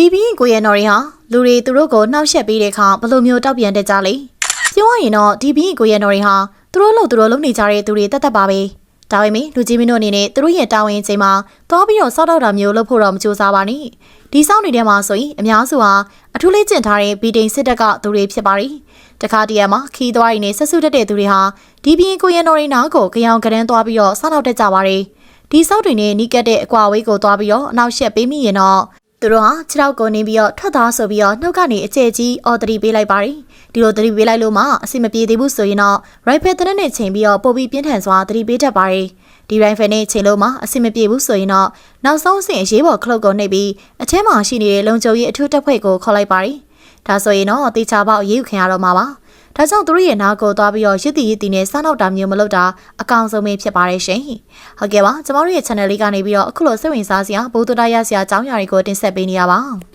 ဒီဘင်းကိုရဲ့နော်ရီဟာလူတွေသူတို့ကိုနှောက်ယှက်ပေးတဲ့အခါဘယ်လိုမျိုးတောက်ပြန်တတ်ကြလဲပြောရရင်တော့ဒီဘင်းကိုရဲ့နော်ရီဟာသူတို့လို့သူတို့လုပ်နေကြတဲ့သူတွေတတ်တတ်ပါပဲဒါပေမဲ့လူကြီးမင်းတို့အနေနဲ့သူတို့ရဲ့တာဝန်ချိန်မှာသွားပြီးတော့စောက်တော့တာမျိုးလုပ်ဖို့တော့မကြိုးစားပါနဲ့ဒီစောင့်နေတဲ့မှာဆိုရင်အများစုဟာအထူးလေးကျင့်ထားတဲ့ဗီတိန်စစ်တပ်ကသူတွေဖြစ်ပါတယ်တခါတည်းမှာခီးသွားရင်းနဲ့ဆက်စုတက်တဲ့သူတွေဟာဒီဘင်းကိုရဲ့နော်ရီနာကိုကြောင်ကရန်းသွားပြီးတော့စောက်တော့တက်ကြပါတယ်ဒီစောက်တွေနဲ့နီးကပ်တဲ့အကွာအဝေးကိုသွားပြီးတော့အနောက်ရှက်ပေးမိရင်တော့ သူတို့ဟာခြေထောက်ကိုနေပြီးတော့ထွက်သားဆိုပြီးတော့နှုတ်ကနေအကျဲကြီးအော်တရီပေးလိုက်ပါတယ်ဒီလိုတရီပေးလိုက်လို့မှအဆင်မပြေသေးဘူးဆိုရင်တော့ rifle တနက်နဲ့ချိန်ပြီးတော့ပို့ပြီးပြင်းထန်စွာတရီပေးတတ်ပါတယ်ဒီ rifle နဲ့ချိန်လို့မှအဆင်မပြေဘူးဆိုရင်တော့နောက်ဆုံးအဆင့်အရေးပေါ်ခလုတ်ကိုနှိပ်ပြီးအထဲမှာရှိနေတဲ့လုံခြုံရေးအထူးတပ်ဖွဲ့ကိုခေါ်လိုက်ပါတယ်ဒါဆိုရင်တော့တေချာပေါက်ရေးယူခင်ရတော့မှာပါ ဒါကြောင့်သူတို့ရဲ့နားကိုသွားပြီးတော့ရစ်တီရစ်တီနဲ့စားနောက်တာမျိုးမလုပ်တာအကောင်ဆုံးပဲဖြစ်ပါတယ်ရှင်။ဟုတ်ကဲ့ပါကျမတို့ရဲ့ channel လေးကနေပြီးတော့အခုလိုစိတ်ဝင်စားစရာဘိုးတူတာရစရာအကြောင်းအရာတွေကိုတင်ဆက်ပေးနေရပါ